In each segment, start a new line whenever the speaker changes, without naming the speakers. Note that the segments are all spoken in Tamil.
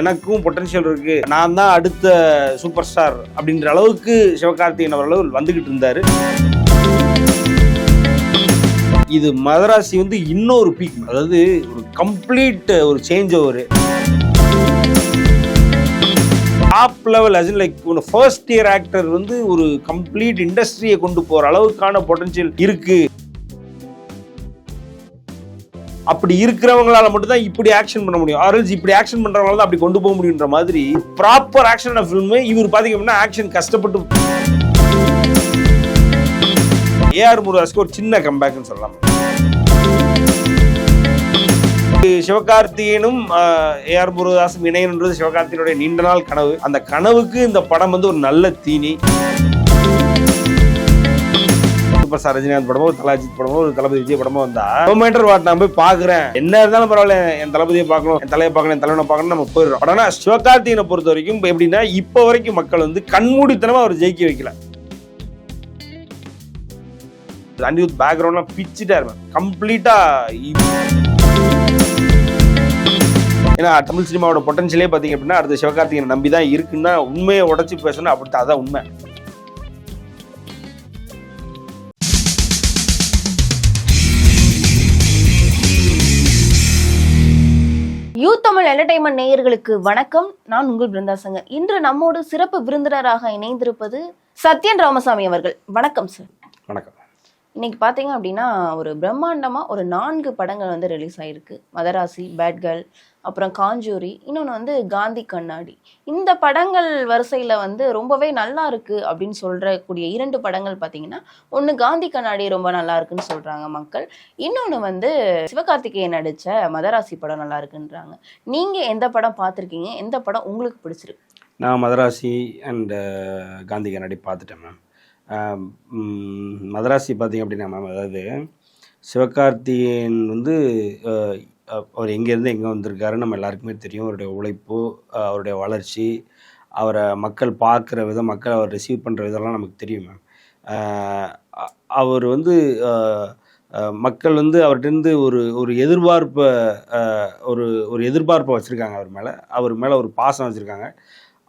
எனக்கும் பொட்டன்ஷியல் இருக்கு. நான் தான் அடுத்த சூப்பர் ஸ்டார் அப்படின்ற அளவுக்கு சிவகார்த்திகேயன் அவர்கள் வந்துகிட்டு இருந்தாரு. இது மதராசி வந்து இன்னொரு பீக் அதாவது ஒரு கம்ப்ளீட் ஒரு change over top level as like ஒரு ஃபர்ஸ்ட் இயர் ஆக்டர் வந்து ஒரு கம்ப்ளீட் இண்டஸ்ட்ரியை கொண்டு போகிற அளவுக்கான பொட்டன்ஷியல் இருக்குது அப்படி இருக்கிறவங்களால மட்டும் தான் இப்படி ஆக்ஷன் பண்ண முடியும். ஆர்எல்ஸ் இப்படி ஆக்ஷன் பண்றவங்களால தான் அப்படி கொண்டு போக முடியுன்ற மாதிரி ப்ராப்பர் ஆக்ஷன் ஃபில்ம் இவர் பார்த்தீங்க அப்படின்னா ஆக்ஷன் கஷ்டப்பட்டு ஏஆர் முருகாஸ்க்கு ஒரு சின்ன கம்பேக்னு சொல்லலாம். சிவகார்த்திகேயனும் ஏஆர் முருகதாசும் இணையன்றது சிவகார்த்தியனுடைய நீண்ட நாள் கனவு. அந்த கனவுக்கு இந்த படம் வந்து ஒரு நல்ல தீனி. சூப்பர் ஸ்டார் ரஜினிகாந்த் படமோ தலாஜித் படமோ ஒரு தளபதி விஜய் படமோ வந்தா மீட்டர் வாட் நான் போய் பாக்குறேன் என்ன இருந்தாலும் பரவாயில்ல என் தளபதியை பார்க்கணும் என் தலையை பார்க்கணும் என் தலைவனை பார்க்கணும் நம்ம போயிடுறோம். ஆனா சிவகார்த்திகனை பொறுத்த வரைக்கும் எப்படின்னா இப்போ வரைக்கும் மக்கள் வந்து கண்மூடித்தனமா அவர் ஜெயிக்க வைக்கல. அனிருத் பேக்ரவுண்ட்லாம் பிச்சுட்டா இருப்பேன் கம்ப்ளீட்டா ஏன்னா தமிழ் சினிமாவோட பொட்டன்ஷியலே பார்த்தீங்க அப்படின்னா அடுத்த சிவகார்த்திகேயனை நம்பி தான் இருக்குன்னா உண்மையை உடச்சி பேசணும் அப்படித்தான் அதான் உண்மை.
யூ தமிழ் என்டர்டைன்மெண்ட் நேயர்களுக்கு வணக்கம். நான் உங்கள் பிருந்தாசங்க இன்று நம்மோடு சிறப்பு விருந்தினராக இணைந்திருப்பது சத்யன் ராமசாமி அவர்கள். வணக்கம் சார்
வணக்கம்.
இன்னைக்கு பார்த்தீங்க அப்படின்னா ஒரு பிரம்மாண்டமாக ஒரு நான்கு படங்கள் வந்து ரிலீஸ் ஆகிருக்கு மதராசி பேட் கேர்ள் அப்புறம் காஞ்சூரி இன்னொன்று வந்து காந்தி கண்ணாடி. இந்த படங்கள் வரிசையில் வந்து ரொம்பவே நல்லா இருக்குது அப்படின்னு சொல்கிறக்கூடிய இரண்டு படங்கள் பார்த்தீங்கன்னா ஒன்று காந்தி கண்ணாடி ரொம்ப நல்லா இருக்குன்னு சொல்கிறாங்க மக்கள். இன்னொன்று வந்து சிவகார்த்திகேயன் நடித்த மதராசி படம் நல்லா இருக்குன்றாங்க. நீங்கள் எந்த படம் பார்த்துருக்கீங்க எந்த படம் உங்களுக்கு பிடிச்சிருக்கு?
நான் மதராசி அண்ட் காந்தி கண்ணாடி பார்த்துட்டேன் மேம் மதராசி பார்த்தீங்க அப்படின்னா மேம் அதாவது சிவகார்த்திகேயன் வந்து அவர் எங்கேருந்து எங்கே வந்திருக்காருன்னு நம்ம எல்லாருக்குமே தெரியும். அவருடைய உழைப்பு அவருடைய வளர்ச்சி அவரை மக்கள் பார்க்குற விதம் மக்கள் அவர் ரிசீவ் பண்ணுற விதம்லாம் நமக்கு தெரியும் மேம் அவர் வந்து மக்கள் வந்து அவர்கிட்டருந்து ஒரு ஒரு எதிர்பார்ப்பை ஒரு ஒரு எதிர்பார்ப்பை வச்சுருக்காங்க அவர் மேலே. அவர் மேலே ஒரு பாசம் வச்சுருக்காங்க.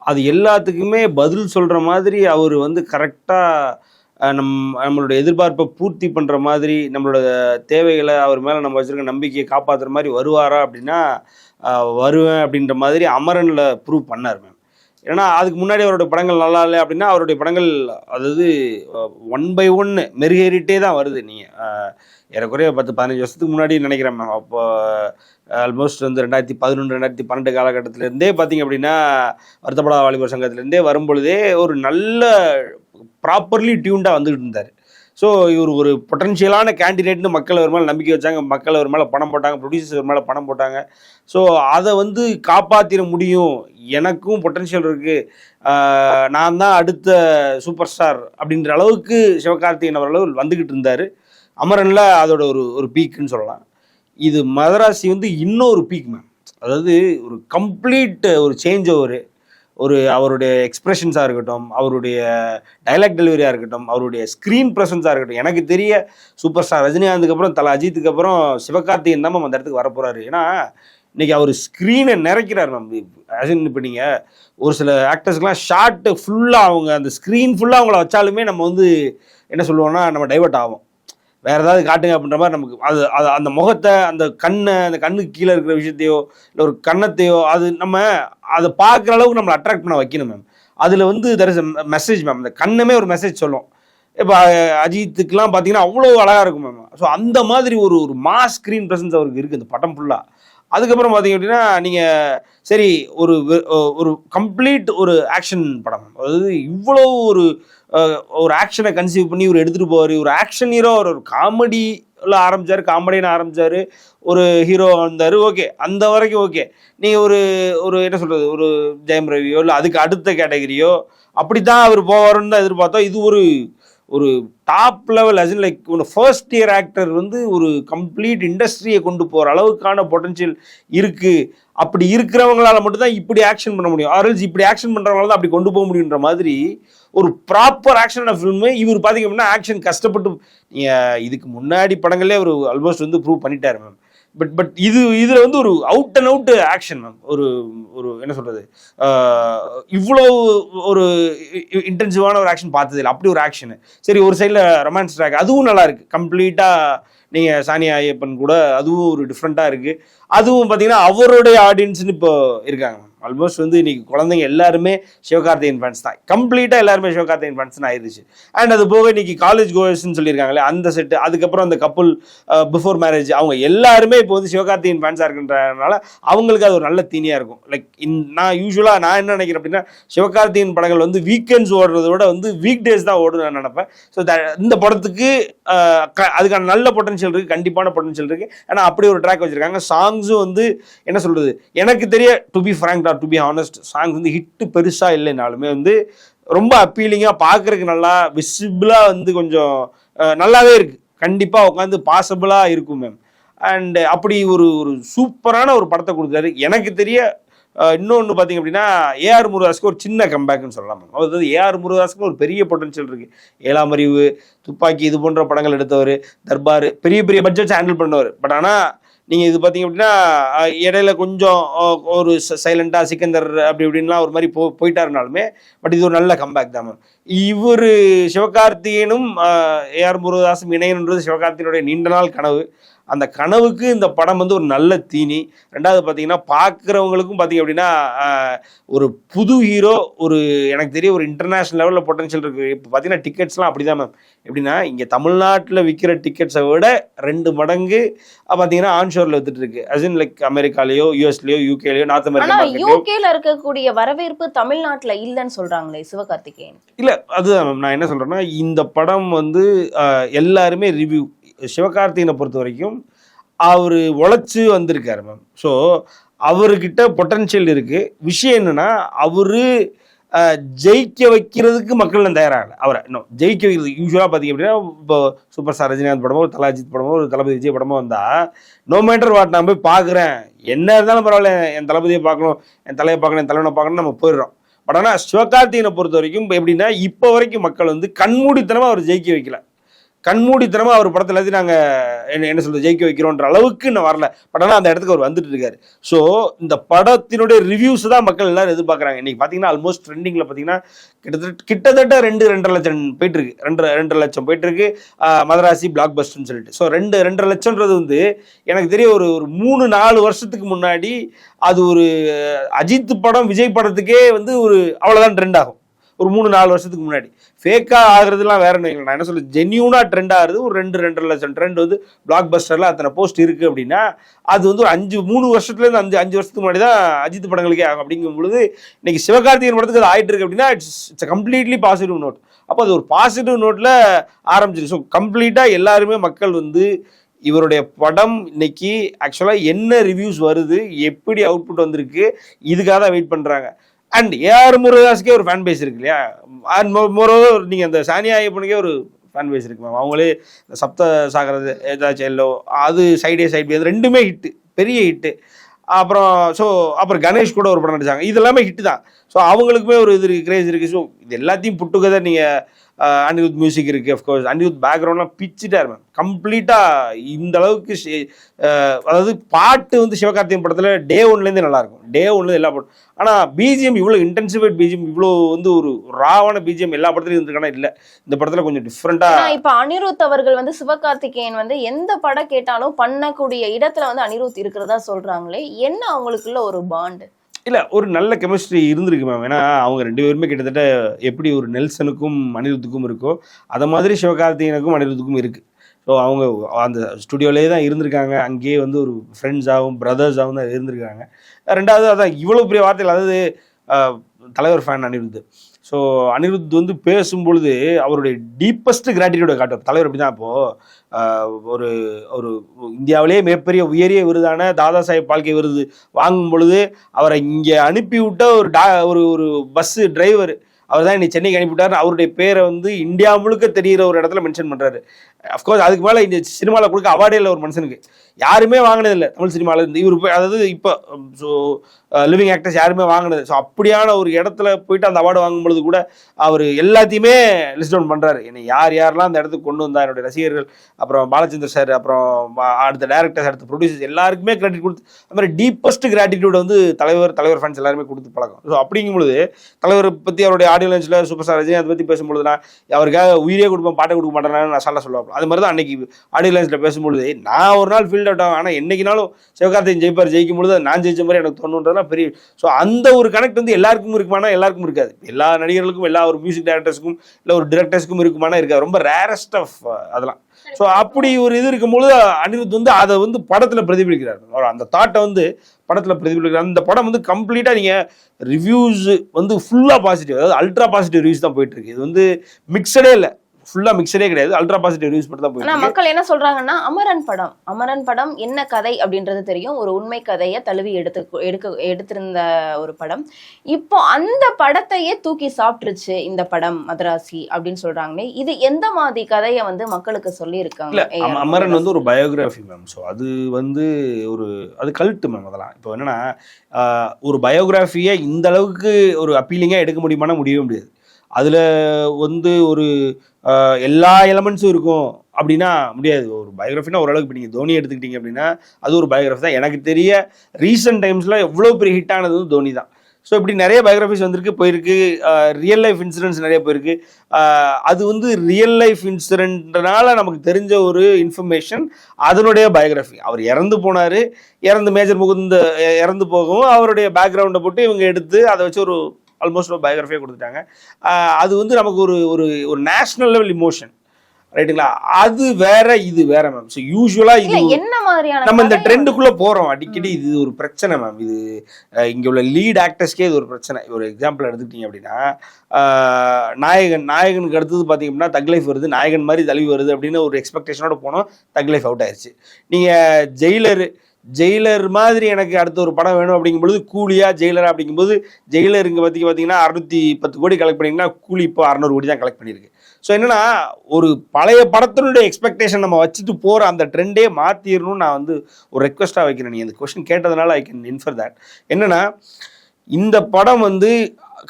அது எல்லாத்துக்குமே பதில் சொல்கிற மாதிரி அவர் வந்து கரெக்டாக நம் நம்மளோட எதிர்பார்ப்பை பூர்த்தி பண்ணுற மாதிரி நம்மளோட தேவைகளை அவர் மேலே நம்ம வச்சுருக்க நம்பிக்கையை காப்பாற்றுற மாதிரி வருவாரா அப்படின்னா வருவேன் அப்படின்ற மாதிரி அமரனில் ப்ரூவ் பண்ணார் மேம். ஏன்னா அதுக்கு முன்னாடி அவருடைய படங்கள் நல்லா இல்லை அப்படின்னா அவருடைய படங்கள் அதாவது ஒன் பை ஒன்று மெருகேறிட்டே தான் வருது. நீங்கள் ஏறக்குறைய பத்து பதினஞ்சு வருஷத்துக்கு முன்னாடி நினைக்கிறேன் மேம் அப்போ ஆல்மோஸ்ட் வந்து ரெண்டாயிரத்தி பதினொன்று ரெண்டாயிரத்தி பன்னெண்டு காலகட்டத்திலேருந்தே பார்த்தீங்க அப்படின்னா வருத்தப்படாத வாலிபர் சங்கத்திலேருந்தே வரும்பொழுதே ஒரு நல்ல ப்ராப்பர்லி டியூண்டாக வந்துக்கிட்டு இருந்தார். ஸோ இவர் ஒரு பொட்டன்ஷியலான கேண்டிடேட்னு மக்கள் ஒரு மேலே நம்பிக்கை வச்சாங்க. மக்கள் அவர் மேலே பணம் போட்டாங்க. ப்ரொடியூசர்ஸ் ஒரு மேலே பணம் போட்டாங்க. ஸோ அதை வந்து காப்பாற்றிட முடியும். எனக்கும் பொட்டன்ஷியல் இருக்குது நான் தான் அடுத்த சூப்பர் ஸ்டார் அப்படின்ற அளவுக்கு சிவகார்த்திகேயன் அவர்கள் வந்துக்கிட்டு இருந்தார். அமரனில் அதோட ஒரு ஒரு பீக்குன்னு சொல்லலாம். இது மதராசி வந்து இன்னொரு பீக் மேம் அதாவது ஒரு கம்ப்ளீட் ஒரு சேஞ்ச் ஓவர் ஒரு அவருடைய எக்ஸ்பிரஷன்ஸாக இருக்கட்டும் அவருடைய டைலாக் டெலிவரியாக இருக்கட்டும் அவருடைய ஸ்க்ரீன் ப்ரெசன்ஸாக இருக்கட்டும். எனக்கு தெரிய சூப்பர் ஸ்டார் ரஜினிகாந்துக்கு அப்புறம் தலை அஜித்துக்கு அப்புறம் சிவகார்த்திகேயன் தான் மேம் அந்த இடத்துக்கு வரப்போகிறாரு ஏன்னா இன்றைக்கி அவர் ஸ்க்ரீனை நிறைக்கிறார் மேம் இப்போ நீங்கள் ஒரு சில ஆக்டர்ஸ்க்கெலாம் ஷார்ட்டு ஃபுல்லாக அவங்க அந்த ஸ்க்ரீன் ஃபுல்லாக அவங்கள வச்சாலுமே நம்ம வந்து என்ன சொல்லுவோம்னா நம்ம டைவர்ட் ஆகும் வேற ஏதாவது காட்டுங்க அப்படின்ற மாதிரி நமக்கு அது அது அந்த முகத்தை அந்த கண்ணை அந்த கண்ணுக்கு கீழே இருக்கிற விஷயத்தையோ இல்லை ஒரு கன்னத்தையோ அது நம்ம அதை பார்க்குற அளவுக்கு நம்மளை அட்ராக்ட் பண்ண வைக்கணும் மேம் அதில் வந்து தெர் இஸ் மெசேஜ் மேம் அந்த கண்ணமே ஒரு மெசேஜ் சொல்லும். இப்போ அஜித்துக்கெலாம் பார்த்தீங்கன்னா அவ்வளோ அழகாக இருக்கும் மேம் ஸோ அந்த மாதிரி ஒரு ஒரு மாஸ் ஸ்க்ரீன் ப்ரெசன்ஸ் அவருக்கு இருக்குது இந்த படம் ஃபுல்லாக அதுக்கப்புறம் பார்த்தீங்க அப்படின்னா நீங்கள் சரி ஒரு ஒரு கம்ப்ளீட் ஒரு ஆக்ஷன் படம். அதாவது இவ்வளோ ஒரு ஒரு ஆக்ஷனை கன்சீவ் பண்ணி இவர் எடுத்துகிட்டு போவார். ஒரு ஆக்ஷன் ஹீரோ ஒரு ஒரு காமெடியில் ஆரம்பிச்சார் காமெடின்னு ஆரம்பிச்சார். ஒரு ஹீரோ வந்தார். ஓகே அந்த வரைக்கும் ஓகே நீங்கள் ஒரு ஒரு என்ன சொல்கிறது ஒரு ஜெயம் ரவியோ இல்லை அதுக்கு அடுத்த கேட்டகரியோ அப்படி தான் அவர் போவாருன்னு தான் எதிர்பார்த்தோம். இது ஒரு ஒரு டாப் லெவல் அஸ் லைக் ஒரு ஃபர்ஸ்ட் இயர் ஆக்டர் வந்து ஒரு கம்ப்ளீட் இண்டஸ்ட்ரியை கொண்டு போகிற அளவுக்கான பொட்டன்ஷியல் இருக்குது அப்படி இருக்கிறவங்களால மட்டும்தான் இப்படி ஆக்ஷன் பண்ண முடியும். ஆர்எல்ஸ் இப்படி ஆக்ஷன் பண்ணுறவங்களால தான் அப்படி கொண்டு போக முடியுன்ற மாதிரி ஒரு ப்ராப்பர் ஆக்ஷனான ஃபில்மு இவர் பார்த்தீங்க அப்படின்னா ஆக்ஷன் கஷ்டப்பட்டு நீங்கள் இதுக்கு முன்னாடி படங்களே அவர் ஆல்மோஸ்ட் வந்து ப்ரூவ் பண்ணிட்டார் மேம் பட் பட் இது இதில் வந்து ஒரு out and out action ma'am ஒரு ஒரு என்ன சொல்கிறது இவ்வளோ ஒரு இன்டென்சிவான ஒரு ஆக்ஷன் பார்த்ததில்ல அப்படி ஒரு ஆக்ஷனு சரி ஒரு சைடில் ரொமான்ஸ் ட்ராக் அதுவும் நல்லா இருக்குது கம்ப்ளீட்டாக நீங்கள் சானியா ஐயப்பன் கூட அதுவும் ஒரு டிஃப்ரெண்ட்டாக இருக்குது அதுவும் பார்த்தீங்கன்னா அவருடைய ஆடியன்ஸ்னு இப்போ இருக்காங்க. ஆல்மோஸ்ட் வந்து இன்னைக்கு குழந்தைங்க எல்லாருமே சிவகார்த்திகேயன் ஃபேன்ஸ் தான். கம்ப்ளீட்டாக எல்லாருமே சிவகார்த்திகேயன் ஃபேன்ஸ் ஆயிடுச்சு. அண்ட் அது போக இன்னைக்கு காலேஜ் கோயர்ஸ்னு சொல்லியிருக்காங்களே அந்த செட்டு அதுக்கப்புறம் அந்த கப்புள் பிஃபோர் மேரேஜ் அவங்க எல்லாருமே இப்போ வந்து சிவகார்த்திகேயன் ஃபேன்ஸாக இருக்குன்றதுனால அவங்களுக்கு அது ஒரு நல்ல தீனியாக இருக்கும். லைக் நான் யூஸ்வலாக நான் என்ன நினைக்கிறேன் அப்படின்னா சிவகார்த்திகேயன் படங்கள் வந்து வீக்கெண்ட்ஸ் ஓடுறத விட வந்து வீக் டேஸ் தான் ஓடுன்னு நான் நினப்பேன். ஸோ இந்த படத்துக்கு அதுக்கான நல்ல பொட்டன்ஷியல் இருக்குது கண்டிப்பான பொட்டன்ஷியல் இருக்குது ஏன்னா அப்படி ஒரு ட்ராக் வச்சுருக்காங்க. சாங்ஸும் வந்து என்ன சொல்கிறது எனக்கு தெரிய to be frank to be honest songs வந்து ஹிட்டு பெருசாக இல்லைனாலுமே வந்து ரொம்ப அப்பீலிங்காக பார்க்குறதுக்கு நல்லா விசிபிளாக வந்து கொஞ்சம் நல்லாவே இருக்குது கண்டிப்பாக உட்காந்து பாசிபிளாக இருக்கும் மேம் அண்ட் அப்படி ஒரு ஒரு சூப்பரான ஒரு படத்தை கொடுத்தாரு எனக்கு தெரிய இன்னொன்று பார்த்தீங்க அப்படின்னா ஏஆர் முருகாஸ்க்கு ஒரு சின்ன கம்பேக்னு சொல்லலாம். மேம் அதாவது ஏஆர் முருகாஸ்க்கு ஒரு பெரிய பொட்டன்ஷியல் இருக்குது ஏழாம் அறிவு துப்பாக்கி இது போன்ற படங்கள் எடுத்தவர் தர்பார் பெரிய பெரிய பட்ஜெட்ஸ் ஹேண்டில் பண்ணவர். பட் ஆனால் நீங்கள் இது பார்த்தீங்க அப்படின்னா இடையில கொஞ்சம் ஒரு சைலண்டாக சிக்கந்தர் அப்படி இப்படின்லாம் ஒரு மாதிரி போ போயிட்டாருனாலுமே பட் இது ஒரு நல்ல கம்பேக் தான் மேம் இவர் சிவகார்த்திகேயனும் ஏஆர் முருகதாசும் இணையன்றது சிவகார்த்திகனுடைய நீண்ட நாள் கனவு. அந்த கனவுக்கு இந்த படம் வந்து ஒரு நல்ல தீனி. ரெண்டாவது பார்த்தீங்கன்னா பார்க்குறவங்களுக்கும் பார்த்தீங்க அப்படின்னா ஒரு புது ஹீரோ ஒரு எனக்கு தெரிய ஒரு இன்டர்நேஷ்னல் லெவலில் பொட்டன்ஷியல் இருக்குது இப்போ பார்த்தீங்கன்னா டிக்கெட்ஸ்லாம் அப்படி தான் மேம் எப்படின்னா இங்கே தமிழ்நாட்டில் விற்கிற டிக்கெட்ஸை விட ரெண்டு மடங்கு பார்த்தீங்கன்னா ஆன்ஷோரில் வித்துட்டு இருக்கு. In லைக் அமெரிக்காலேயோ யூஎஸ்லேயோ யூகேலையோ நார்த் அமெரிக்கா
யூகேல இருக்கக்கூடிய வரவேற்பு தமிழ்நாட்டுல இல்லைன்னு சொல்றாங்களே சிவகார்த்திகேயன்.
இல்லை அதுதான் மேம் நான் என்ன சொல்கிறேன்னா இந்த படம் வந்து எல்லாருமே ரிவ்யூ சிவகார்த்திகனை பொறுத்த வரைக்கும் அவர் உழைச்சி வந்திருக்காரு மேம் ஸோ அவர்கிட்ட பொட்டன்ஷியல் இருக்குது விஷயம் என்னென்னா அவர் ஜெயிக்க வைக்கிறதுக்கு மக்கள் தயாராகல. அவரை இன்னும் ஜெயிக்க வைக்கிறது யூஸ்வலாக பார்த்தீங்க அப்படின்னா இப்போ சூப்பர் ஸ்டார் ரஜினிகாந்த் படமோ ஒரு தலாஜித் படமோ ஒரு தளபதி விஜய் படமோ வந்தால் நோ மேட்டர் வாட் நான் போய் பார்க்குறேன் என்ன இருந்தாலும் பரவாயில்ல என் தளபதியை பார்க்கணும் என் தலையை பார்க்கணும் என் தலைவனை பார்க்கணும் நம்ம போயிடுறோம். பட் ஆனால் சிவகார்த்திகனை பொறுத்த வரைக்கும் எப்படின்னா இப்போ வரைக்கும் மக்கள் வந்து கண்மூடித்தனமாக அவர் ஜெயிக்க வைக்கல. கண்மூடித்தனமாக அவர் படத்தில் எல்லாத்தையும் நாங்கள் என்ன என்ன சொல்றது ஜெயிக்க வைக்கிறோன்ற அளவுக்கு இன்னும் வரல. பட் ஆனால் அந்த இடத்துக்கு அவர் வந்துட்டு இருக்காரு. ஸோ இந்த படத்தினுடைய ரிவ்யூஸ் தான் மக்கள் எல்லாரும் எதிர்பார்க்குறாங்க. இன்னைக்கு பார்த்தீங்கன்னா ஆல்மோஸ்ட் ட்ரெண்டிங்கில் பார்த்தீங்கன்னா கிட்டத்தட்ட கிட்டத்தட்ட ரெண்டு ரெண்டரை லட்சம் போயிட்டு இருக்கு ரெண்டு ரெண்டரை லட்சம் போயிட்டு இருக்கு மதராசி பிளாக் பஸ்ட்னு சொல்லிட்டு. ஸோ ரெண்டு ரெண்டரை லட்சம்ன்றது வந்து எனக்கு தெரிய ஒரு ஒரு மூணு நாலு வருஷத்துக்கு முன்னாடி அது ஒரு அஜித் படம் விஜய் படத்துக்கே வந்து ஒரு அவ்வளோதான் ட்ரெண்ட் ஆகும். ஒரு மூணு நாலு வருஷத்துக்கு முன்னாடி. ஃபேக்காக ஆகுறதுலாம் வேற என்ன நான் என்ன சொல்ல ஜென்யூனாக ட்ரெண்ட் ஆகுது ஒரு ரெண்டு ரெண்டரை லட்சம் ட்ரெண்ட் வந்து பிளாக் பஸ்டரில் அத்தனை போஸ்ட் இருக்குது அப்படின்னா அது வந்து ஒரு அஞ்சு மூணு வருஷத்துலேருந்து அஞ்சு அஞ்சு வருஷத்துக்கு முன்னாடி தான் அஜித் படங்களுக்கே ஆகும். அப்படிங்கும் பொழுது இன்னைக்கு சிவகார்த்திகேயன் படத்துக்கு அது ஆகிட்டு இருக்கு அப்படின்னா it's it's completely positive note அப்போ அது ஒரு பாசிட்டிவ் நோட்டில் ஆரம்பிச்சிருக்கு. ஸோ கம்ப்ளீட்டாக எல்லாருமே மக்கள் வந்து இவருடைய படம் இன்னைக்கு ஆக்சுவலாக என்ன ரிவ்யூஸ் வருது எப்படி அவுட்புட் வந்திருக்கு இதுக்காக தான் வெயிட் பண்ணுறாங்க அண்ட் ஏஆர் முருகாஸுக்கே ஒரு ஃபேன் பேஸ் இருக்கு இல்லையா? அண்ட் மோரோவர் நீங்கள் அந்த சானியா ஐயப்பனுக்கே ஒரு ஃபேன் பேஸ் இருக்கு மேம் அவங்களே இந்த சப்த சாகரது ஏதாச்சும் எல்லோ அது சைடே சைட் அது ரெண்டுமே ஹிட்டு பெரிய ஹிட்டு அப்புறம் ஸோ அப்புறம் கணேஷ் கூட ஒரு படம் நடிச்சாங்க. இது எல்லாமே ஹிட்டு தான். ஸோ அவங்களுக்குமே ஒரு இது இருக்குது கிரேஸ் இருக்குது ஸோ இது எல்லாத்தையும் புட்டுக்கதை நீங்கள் அனிருத் மியூசிக் இருக்குது அஃப்கோர்ஸ் அனிருத் பேக்ரவுண்ட்லாம் பிச்சுட்டார் மேம் கம்ப்ளீட்டாக இந்த அளவுக்கு அதாவது பாட்டு வந்து சிவகார்த்திகேயன் படத்தில் டே ஒன்லேருந்து நல்லாயிருக்கும். டே ஒன்லேருந்து எல்லா படம் ஆனால் பிஜிஎம் இவ்வளோ இன்டென்சிஃபைட் பிஜிஎம் இவ்வளோ வந்து ஒரு ராவான பிஜிஎம் எல்லா படத்துலையும் இருந்திருக்கானா? இல்லை. இந்த படத்தில் கொஞ்சம் டிஃப்ரெண்ட்டாக
இப்போ அனிருத் அவர்கள் வந்து சிவகார்த்திகேயன் வந்து எந்த படம் கேட்டாலும் பண்ணக்கூடிய இடத்துல வந்து அனிருத் இருக்கிறதா சொல்றாங்களே என்ன அவங்களுக்குள்ள ஒரு பாண்டு
இல்லை ஒரு நல்ல கெமிஸ்ட்ரி இருந்திருக்கு மேம் ஏன்னா அவங்க ரெண்டு பேருமே கிட்டத்தட்ட எப்படி ஒரு நெல்சனுக்கும் அனிருத்துக்கும் இருக்கோ அதை மாதிரி சிவகார்த்திகேயனுக்கும் அனிருத்துக்கும் இருக்குது ஸோ அவங்க அந்த ஸ்டுடியோலேயே தான் இருந்திருக்காங்க. அங்கேயே வந்து ஒரு ஃப்ரெண்ட்ஸாகவும் பிரதர்ஸாகவும் தான் இருந்திருக்காங்க. ரெண்டாவது அதான் இவ்வளோ பெரிய வார்த்தைகள். அதாவது தலைவர் ஃபேன் அனிருத்து ஸோ அனிருத் வந்து பேசும்பொழுது அவருடைய டீப்பஸ்ட் கிராட்டிடியூட காட்டுவார். தலைவர் அப்படி தான் இப்போது ஒரு ஒரு இந்தியாவிலேயே மிகப்பெரிய உயரிய விருதான தாதா சாஹேப் பால்கே விருது வாங்கும் பொழுது அவரை இங்கே அனுப்பிவிட்ட ஒரு டா ஒரு ஒரு பஸ்ஸு டிரைவர் அவர் தான் இன்னைக்கு சென்னைக்கு அனுப்பிவிட்டார் அவருடைய பேரை வந்து இந்தியா முழுக்க தெரிகிற ஒரு இடத்துல மென்ஷன் பண்ணுறாரு அஃப்கோர்ஸ் அதுக்கு மேலே இந்த சினிமாவில் கொடுக்க அவார்டே இல்லை ஒரு மனுஷனுக்கு. யாருமே வாங்கினதில்லை தமிழ் சினிமாவில் இருந்து. இவர் போய் அதாவது இப்போ ஸோ லிவிங் ஆக்டர்ஸ் யாருமே வாங்கினது. ஸோ அப்படியான ஒரு இடத்துல போயிட்டு அந்த அவார்டு வாங்கும்பொழுது கூட அவர் எல்லாத்தையுமே லிஸ்ட் டவுன் பண்ணுறாரு என்னை யார் யாரெல்லாம் அந்த இடத்துக்கு கொண்டு வந்தா? என்னுடைய ரசிகர்கள் அப்புறம் பாலச்சந்தர் சார் அப்புறம் அடுத்த டேரக்டர்ஸ் அடுத்த ப்ரொடியூசர்ஸ் எல்லாருக்குமே கிரெடிட் கொடுத்து அந்த மாதிரி டீப்பஸ்ட் கிராட்டிடியூட் வந்து தலைவர் தலைவர் ஃபேன்ஸ் எல்லாருமே கொடுத்து பழக்கம். ஸோ அப்படிங்கும்பொழுது தலைவர் தலைவரை பற்றி அவருடைய ஆடியோ லஞ்சில் சூப்பர் ஸ்டார் ரஜினி அதை பற்றி பேசும்பொழுது நான் அவருக்காக உயிரே கொடுப்பேன் பாட்டை கொடுக்க மாட்டேன்னு நான் சொல்ல அது மாதிரி தான் அன்னைக்கு ஆடியோ லைன்ஸில் பேசும்பொழுது நான் ஒரு நாள் ஃபீல்ட் அவுட் ஆகும் ஆனால் என்னைக்குனாலும் சிவகார்த்திகேயன் ஜெயிப்பார் ஜெயிக்கும் பொழுது நான் ஜெயிச்ச மாதிரி எனக்கு தோணுன்றதுலாம் பெரிய ஸோ அந்த ஒரு கனெக்ட் வந்து எல்லாருக்கும் இருக்குமானா எல்லாருக்கும் இருக்காது. எல்லா நடிகர்களுக்கும் எல்லா ஒரு மியூசிக் டைரக்டர்ஸ்க்கும் இல்லை ஒரு டிரெக்டர்ஸ்க்கும் இருக்குமானா இருக்காது. ரொம்ப ரேரஸ்ட் ஆஃப் அதெல்லாம். ஸோ அப்படி ஒரு இது இருக்கும்பொழுது அனிருத் வந்து அதை வந்து படத்தில் பிரதிபலிக்கிறார். அந்த தாட்டை வந்து படத்தில் பிரதிபலிக்கிறார். அந்த படம் வந்து கம்ப்ளீட்டாக நீங்கள் ரிவ்யூஸ் வந்து ஃபுல்லாக பாசிட்டிவ் அதாவது அல்ட்ரா பாசிட்டிவ் ரிவ்யூஸ் தான் போயிட்டு இருக்கு. இது வந்து மிக்சடே இல்லை. ஃபுல்லாக மிக்சடே கிடையாது. அல்ட்ரா பாசிட்டிவ் ரிவ்யூஸ் மட்டும் தான் இருக்கு.
மக்கள் என்ன சொல்றாங்கன்னா அமரன் படம். அமரன் படம் என்ன கதை அப்படின்றது தெரியும். ஒரு உண்மை கதையை தழுவி எடுத்து எடுக்க எடுத்திருந்த ஒரு படம். இப்போ அந்த படத்தையே தூக்கி சாப்பிட்டுருச்சு இந்த படம் மதராசி அப்படின்னு சொல்றாங்களே. இது எந்த மாதிரி கதையை வந்து மக்களுக்கு சொல்லி
இல்ல
இருக்காங்க
அம- அமரன் வந்து ஒரு பயோகிராஃபி மேம் ஸோ அது வந்து ஒரு அது கல்ட்டு மேம் அதெல்லாம். இப்போ என்னன்னா ஒரு பயோகிராஃபியை இந்த அளவுக்கு ஒரு அப்பீலிங்காக எடுக்க முடியுமானா முடியவே முடியாது. அதில் வந்து ஒரு எல்லா எலமெண்ட்ஸும் இருக்கும் அப்படின்னா முடியாது. ஒரு பயோகிராஃபினா ஓரளவுக்கு இப்போ நீங்கள் தோனி எடுத்துக்கிட்டீங்க அப்படின்னா அது ஒரு பயோகிராஃபி தான். எனக்கு தெரிய ரீசெண்ட் டைம்ஸில் எவ்வளோ பெரிய ஹிட் ஆனது வந்து தோனி தான். ஸோ இப்படி நிறைய பயோகிராஃபிஸ் வந்திருக்கு போயிருக்கு. ரியல் லைஃப் இன்சூரன்ஸ் நிறைய போயிருக்கு. அது வந்து ரியல் லைஃப் இன்சூரன்ட்னால நமக்கு தெரிஞ்ச ஒரு இன்ஃபர்மேஷன் அதனுடைய பயோகிராஃபி அவர் இறந்து போனார். இறந்து மேஜர் முகுந்த இறந்து போகவும் அவருடைய பேக்ரவுண்டை போட்டு இவங்க எடுத்து அதை வச்சு ஒரு ஆல்மோஸ்ட் ஒரு பயோகிராஃபியாக கொடுத்துட்டாங்க. அது வந்து நமக்கு ஒரு ஒரு ஒரு நேஷ்னல் லெவல் இமோஷன் ரைட்டுங்களா அது வேற இது வேற மேம் ஸோ யூஸ்வலாக
இல்ல
இது
என்ன மாதிரியான
நம்ம இந்த ட்ரெண்டுக்குள்ள போறோம். அடிக்கடி இது ஒரு பிரச்சனை மேம் இது இங்க உள்ள லீட் ஆக்டர்ஸ்க்கே இது ஒரு பிரச்சனை. ஒரு எக்ஸாம்பிள் எடுத்துக்கிட்டீங்க அப்படின்னா நாயகன் நாயகனுக்கு அடுத்தது பார்த்தீங்க அப்படின்னா தக் லைஃப் வருது. நாயகன் மாதிரி தழுவி வருது அப்படின்னு ஒரு எக்ஸ்பெக்டேஷனோட போனோம். தக் லைஃப் அவுட் ஆயிருச்சு. நீங்க ஜெயிலர் ஜெயிலர் மாதிரி எனக்கு அடுத்த ஒரு படம் வேணும் அப்படிங்கும்பொழுது கூலியா ஜெயிலரா அப்படிங்கும்போது ஜெயிலர் இங்கே பற்றி பார்த்தீங்கன்னா அறுநூத்தி பத்து கோடி கலெக்ட் பண்ணிங்கன்னா கூலி இப்போ அறநூறு கோடி தான் கலெக்ட் பண்ணியிருக்கு. ஸோ என்னன்னா ஒரு பழைய படத்தினுடைய எக்ஸ்பெக்டேஷன் நம்ம வச்சுட்டு போகிற அந்த ட்ரெண்டே மாற்றிடணும்னு நான் வந்து ஒரு ரெக்வஸ்ட்டாக வைக்கிறேன். நீ அந்த கொஸ்டின் கேட்டதுனால ஐ கேன் இன்ஃபர் தட் என்னன்னா இந்த படம் வந்து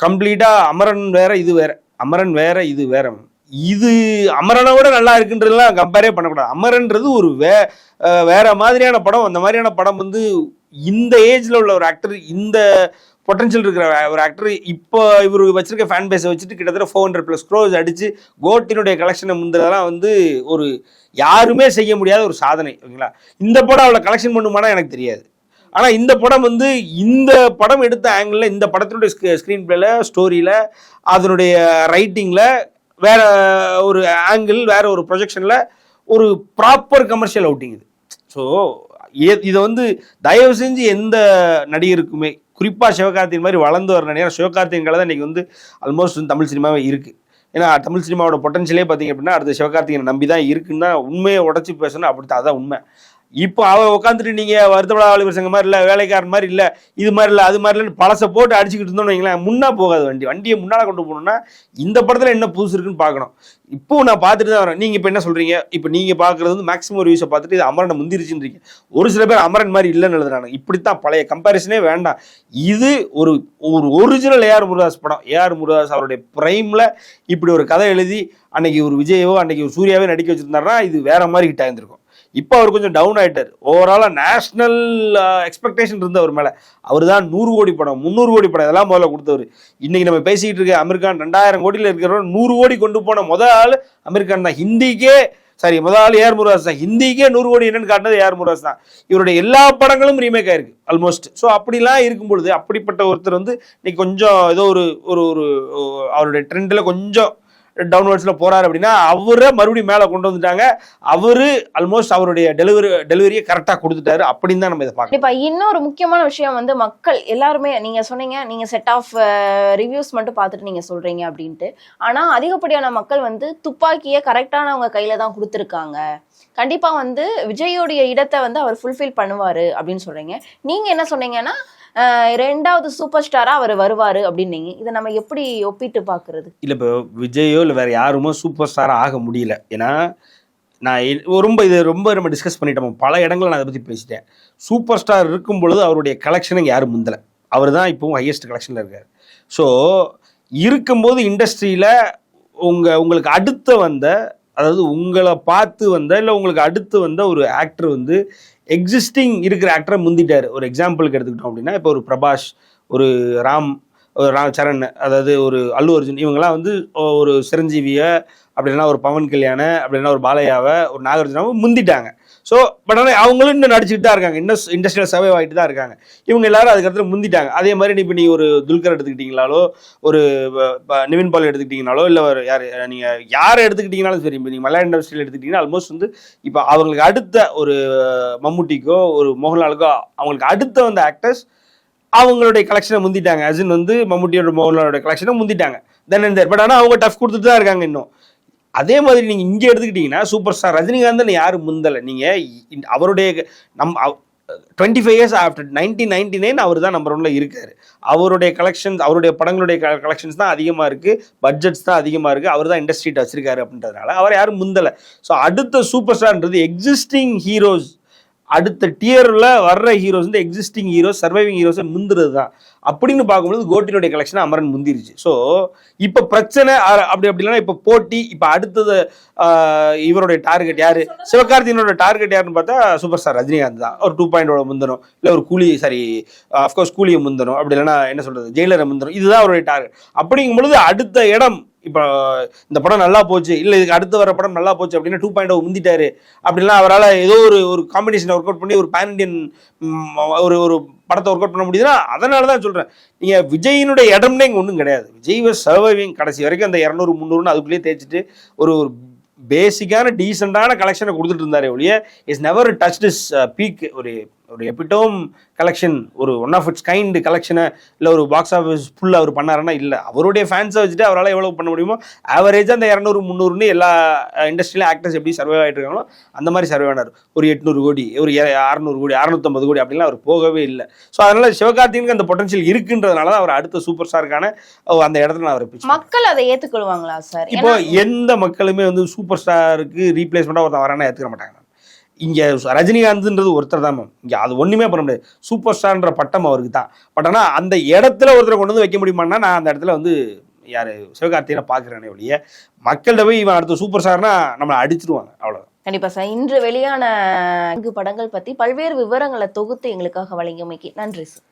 கம்ப்ளீட்டாக அமரன் வேற இது வேற. அமரன் வேற இது வேற. இது அமரனை விட நல்லா இருக்குன்றதுலாம் கம்பேரே பண்ணக்கூடாது. அமரன்றது ஒரு வே வேற மாதிரியான படம். அந்த மாதிரியான படம் வந்து இந்த ஏஜ்ல உள்ள ஒரு ஆக்டர் இந்த பொட்டன்ஷியல் இருக்கிற ஒரு ஆக்டர் இப்போ இவர் வச்சிருக்க ஃபேன் பேஸை வச்சுட்டு கிட்டத்தட்ட ஃபோர் ஹண்ட்ரட் ப்ளஸ் க்ரோஸ் அடிச்சு கோட்டினுடைய கலெக்ஷனை முந்ததெல்லாம் வந்து ஒரு யாருமே செய்ய முடியாத ஒரு சாதனை ஓகேங்களா? இந்த படம் அவளை கலெக்ஷன் பண்ணுமானா எனக்கு தெரியாது. ஆனால் இந்த படம் வந்து இந்த படம் எடுத்த ஆங்கிளில் இந்த படத்தினுடைய ஸ்க்ரீன் பிளேல ஸ்டோரியில் அதனுடைய ரைட்டிங்கில் வேற ஒரு ஆங்கிள் வேற ஒரு ப்ரொஜெக்ஷனில் ஒரு ப்ராப்பர் கமர்ஷியல் அவுட்டிங் இது. ஸோ இதை வந்து தயவு செஞ்சு எந்த நடிகருக்குமே குறிப்பாக சிவகார்த்திகேயன் மாதிரி வளர்ந்து வர நடிகர் சிவகார்த்திகேயன் கலை தான் இன்னைக்கு வந்து ஆல்மோஸ்ட் வந்து தமிழ் சினிமாவே இருக்குது ஏன்னா தமிழ் சினிமாவோட பொட்டன்ஷியலே பார்த்தீங்க அப்படின்னா அடுத்த சிவகார்த்திகேயன் நம்பி தான் இருக்குன்னு தான் உண்மையை உடச்சி பேசணும். அப்படி தான் அதான் உண்மை. இப்போ அவ உட்காந்துட்டு நீங்கள் வருத்தப்படாத வாலிபர் சங்கம் மாதிரி இல்லை வேலைக்காரன் மாதிரி இல்லை இது மாதிரி இல்லை அது மாதிரி இல்லைன்னு பழசை போட்டு அடிச்சுக்கிட்டு இருந்தோம்னு வைங்களேன் முன்னா போகாது வண்டி. வண்டியை முன்னால் கொண்டு போகணும்னா இந்த படத்தில் என்ன புதுசு இருக்குன்னு பார்க்கணும். இப்போ நான் பார்த்துட்டு தான் வரேன். நீங்கள் இப்போ என்ன சொல்கிறீங்க இப்போ நீங்கள் பார்க்குறது வந்து மேக்ஸிமம் ரிவ்யூஸை பார்த்துட்டு இது அமரனை முந்திருச்சுன்றீங்க. ஒரு சில பேர் அமரன் மாதிரி இல்லைன்னு எழுதுறாங்க. இப்படித்தான் பழைய கம்பேரிசனே வேண்டாம். இது ஒரு ஒரு ஒரிஜினல் ஏஆர் முருகாஸ் படம். ஏஆர் முருகாஸ் அவருடைய ப்ரைமில் இப்படி ஒரு கதை எழுதி அன்னைக்கு ஒரு விஜயவோ அன்னைக்கு ஒரு சூர்யாவே நடிக்க வச்சிருந்தாருன்னா இது வேற மாதிரி ஹிட் ஆயிருந்திருக்கும். இப்போ அவர் கொஞ்சம் டவுன் ஆயிட்டார். ஓவராலாக நேஷ்னல் எக்ஸ்பெக்டேஷன் இருந்த அவர் மேலே. அவர் தான் நூறு கோடி படம் முந்நூறு கோடி படம் இதெல்லாம் முதல்ல கொடுத்தவர். இன்றைக்கி நம்ம பேசிக்கிட்டு இருக்க அமெரிக்கான் ரெண்டாயிரம் கோடியில் இருக்கிறவங்க நூறு கோடி கொண்டு போன முதல் ஆள் அமெரிக்கான் தான். ஹிந்திக்கே சாரி முதல் ஆள் ஏஆர் முருகாஸ் தான். ஹிந்திக்கே நூறு கோடி என்னன்னு காட்டினது ஏஆர் முருகாஸ் தான். இவருடைய எல்லா படங்களும் ரீமேக் ஆயிருக்கு ஆல்மோஸ்ட் ஸோ அப்படிலாம் இருக்கும் பொழுது அப்படிப்பட்ட ஒருத்தர் வந்து இன்னைக்கு கொஞ்சம் ஏதோ ஒரு ஒரு ஒரு அவருடைய ட்ரெண்டில் கொஞ்சம் டவுன்வர்ட்ஸில் போறாரு அப்படின்னா அவரை மறுபடியும் மேலே கொண்டு வந்துட்டாங்க. அவரு ஆல்மோஸ்ட் அவருடைய டெலிவரி டெலிவரியை கரெக்டாக கொடுத்துட்டாரு. அப்படின்னு தான் நம்ம இதை பார்க்கணும்
இப்போ இன்னொரு முக்கியமான விஷயம் வந்து மக்கள் எல்லாருமே நீங்கள் சொன்னீங்க நீங்கள் செட் ஆஃப் ரிவ்யூஸ் மட்டும் பார்த்துட்டு நீங்கள் சொல்கிறீங்க அப்படின்ட்டு. ஆனால் அதிகப்படியான மக்கள் வந்து துப்பாக்கியை கரெக்டானவங்க கையில் தான் கொடுத்துருக்காங்க. கண்டிப்பாக வந்து விஜயோடைய இடத்தை வந்து அவர் ஃபுல்ஃபில் பண்ணுவார் அப்படின்னு சொல்கிறீங்க நீங்கள் என்ன சொன்னீங்கன்னா ரெண்டாவது சூப்பர் ஸ்டாரா அவர் வருவாரு அப்படின்னீங்க இதை நம்ம எப்படி ஒப்பிட்டு பாக்குறது
இல்லை இப்போ விஜயோ இல்லை வேற யாருமோ சூப்பர் ஸ்டாராக ஆக முடியல. ஏன்னா நான் ரொம்ப இது ரொம்ப நம்ம டிஸ்கஸ் பண்ணிட்டோம். பல இடங்களில் நான் அதை பற்றி பேசிட்டேன். சூப்பர் ஸ்டார் இருக்கும் பொழுது அவருடைய கலெக்ஷனுக்கு யாரும் முந்தலை. அவர் தான் இப்போவும் ஹையஸ்ட் கலெக்ஷனில் இருக்கார். ஸோ இருக்கும்போது இண்டஸ்ட்ரியில் உங்கள் உங்களுக்கு அடுத்த வந்த அதாவது உங்களை பார்த்து வந்த இல்லை உங்களுக்கு அடுத்து வந்த ஒரு ஆக்டர் வந்து எக்ஸிஸ்டிங் இருக்கிற ஆக்டரை முந்திட்டார். ஒரு எக்ஸாம்பிளுக்கு எடுத்துக்கிட்டோம் அப்படின்னா இப்போ ஒரு பிரபாஷ் ஒரு ராம் ஒரு ராம் சரண் அதாவது ஒரு அல்லு அர்ஜுன் இவங்கெல்லாம் வந்து ஒரு சிரஞ்சீவியை அப்படின்னா ஒரு பவன் கல்யாண அப்படின்னா ஒரு பாலையாவை ஒரு நாகார்ஜுனாவை முந்திட்டாங்க. ஸோ பட் ஆனால் அவங்களும் இன்னும் நடிச்சுட்டு தான் இருக்காங்க. இன்னும் இண்டஸ்ட்ரியல் சர்வை ஆகிட்டு தான் இருக்காங்க. இவங்க எல்லாரும் அதுக்கடுத்து முந்திட்டாங்க. அதே மாதிரி இப்போ நீங்கள் ஒரு துல்கர் எடுத்துக்கிட்டீங்களாலோ ஒரு ப- நிவின் பால் எடுத்துக்கிட்டீங்கனாலோ இல்லை ஒரு யார் நீங்கள் யாரை எடுத்துக்கிட்டீங்கனாலும் சரி இப்போ நீங்கள் மலையாள இண்டஸ்ட்ரியில் எடுத்துக்கிட்டீங்கன்னா ஆல்மோஸ்ட் வந்து இப்போ அவங்களுக்கு அடுத்த ஒரு மம்முட்டிக்கோ ஒரு மோகன்லாலுக்கோ அவங்களுக்கு அடுத்த வந்த ஆக்டர்ஸ் அவங்களுடைய கலெக்ஷனை முந்திட்டாங்க. அசின் வந்து மம்முட்டியோட மோகன்லாலோட கலெக்ஷனை முந்திட்டாங்க. தென் அண்ட் பட் ஆனால் அவங்க டஃப் கொடுத்துட்டு தான் இருக்காங்க இன்னும். அதே மாதிரி நீங்கள் இங்கே எடுத்துக்கிட்டிங்கன்னா சூப்பர் ஸ்டார் ரஜினிகாந்தன் யாரும் முந்தலை. நீங்கள் அவருடைய நம் twenty five years after nineteen ninety nine அவர் தான் நம்பர் ஒன்ல இருக்காரு. அவருடைய கலெக்ஷன்ஸ் அவருடைய படங்களுடைய கலெக்ஷன்ஸ் தான் அதிகமாக இருக்குது பட்ஜெட்ஸ் தான் அதிகமாக இருக்குது அவர் தான் இண்டஸ்ட்ரீட் வச்சிருக்காரு அப்படின்றதுனால அவர் யாரும் முந்தலை. ஸோ அடுத்த சூப்பர் ஸ்டார்ன்றது எக்ஸிஸ்டிங் ஹீரோஸ் அடுத்த டியரில் வர்ற ஹீரோஸ் வந்து எக்ஸிஸ்டிங் ஹீரோஸ் சர்வைவிங் ஹீரோஸை முந்துறது தான் அப்படின்னு பார்க்கும்போது கோட்டினுடைய கலெக்ஷன் அமரன் முந்திருச்சு. ஸோ இப்போ பிரச்சனை அப்படி அப்படி இல்லைன்னா இப்போ போட்டி இப்போ அடுத்தது இவருடைய டார்கெட் யாரு? சிவகார்த்திகனோட டார்கெட் யாருன்னு பார்த்தா சூப்பர் ஸ்டார் ரஜினிகாந்த் தான். ஒரு டூ பாயிண்டோட முந்தணும் இல்லை ஒரு கூலி சாரி அஃப்கோர்ஸ் கூலியை முந்தணும் அப்படி இல்லைன்னா என்ன சொல்றது? ஜெயிலரை முந்தணும் இதுதான் அவருடைய டார்கெட் அப்படிங்கும் பொழுது அடுத்த இடம் இப்போ இந்த படம் நல்லா போச்சு இல்லை இதுக்கு அடுத்து வர படம் நல்லா போச்சு oh அப்படின்னா டூ பாயிண்ட் முந்திட்டாரு. அப்படிலாம் அவரால் ஏதோ ஒரு ஒரு காம்பினேஷன் ஒர்க் அவுட் பண்ணி ஒரு பேன் இண்டியன் ஒரு ஒரு படத்தை ஒர்க் அவுட் பண்ண முடியுதுன்னா அதனால தான் சொல்கிறேன் நீங்கள் விஜயினுடைய இடம்னே இங்கே ஒன்றும் கிடையாது. விஜய் வாஸ் சர்வைவிங் கடைசி வரைக்கும் அந்த இரநூறு முந்நூறுன்னு அதுக்குள்ளேயே தேய்ச்சிட்டு ஒரு ஒரு பேசிக்கான டீசெண்டான கலெக்ஷனை கொடுத்துட்டு இருந்தாரே ஒழிய is never touch is peak ஒரு ஒரு எபிட்டோம் கலெக்ஷன் ஒரு ஒன் ஆஃப் இட்ஸ் கைண்ட் கலெக்ஷனை இல்லை ஒரு பாக்ஸ் ஆஃபீஸ் ஃபுல்லாக அவர் பண்ணாருன்னா இல்லை. அவருடைய ஃபேன்ஸை வச்சுட்டு அவரால் எவ்வளோ பண்ண முடியுமோ ஆவரேஜாக அந்த இரநூறு முந்நூறுன்னு எல்லா இண்டஸ்ட்ரியிலும் ஆக்டர்ஸ் எப்படி சர்வே ஆகிட்டு இருக்காங்களோ அந்த மாதிரி சர்வே ஆனார். ஒரு எட்நூறு கோடி ஒரு அறநூறு கோடி அறநூற்றம்பது கோடி அப்படிலாம் அவர் போகவே இல்லை. ஸோ அதனால் சிவகார்த்திகனுக்கு அந்த பொட்டன்ஷியல் இருக்குன்றதுனால தான் அவர் அடுத்த சூப்பர் ஸ்டாருக்கான அந்த இடத்துல நான் அவர்
மக்கள் அதை ஏத்துக்கொள்வாங்களா சார்
இப்போ எந்த மக்களுமே வந்து சூப்பர் ஸ்டாருக்கு ரீப்ளேஸ்மெண்ட்டாக ஒருத்தன் வரானா ஏற்றுக்க மாட்டாங்க. இங்கே ரஜினிகாந்த்ன்றது ஒருத்தர் தான் மேம். இங்கே அது ஒன்றுமே பண்ண முடியாது. சூப்பர் ஸ்டார்ன்ற பட்டம் அவருக்கு தான். பட் ஆனால் அந்த இடத்துல ஒருத்தரை கொண்டு வந்து வைக்க முடியுமான்னா நான் அந்த இடத்துல வந்து யார் சிவகார்த்திகனை பார்க்குறேனே ஒழிய மக்கள்கிட்ட போய் இவன் அடுத்த சூப்பர் ஸ்டார்னா நம்மளை அடிச்சிருவாங்க. அவ்வளோ
கண்டிப்பா சார். இன்று வெளியான படங்கள் பத்தி பல்வேறு விவரங்களை தொகுத்து எங்களுக்காக வழங்கியமைக்கு நன்றி சார்.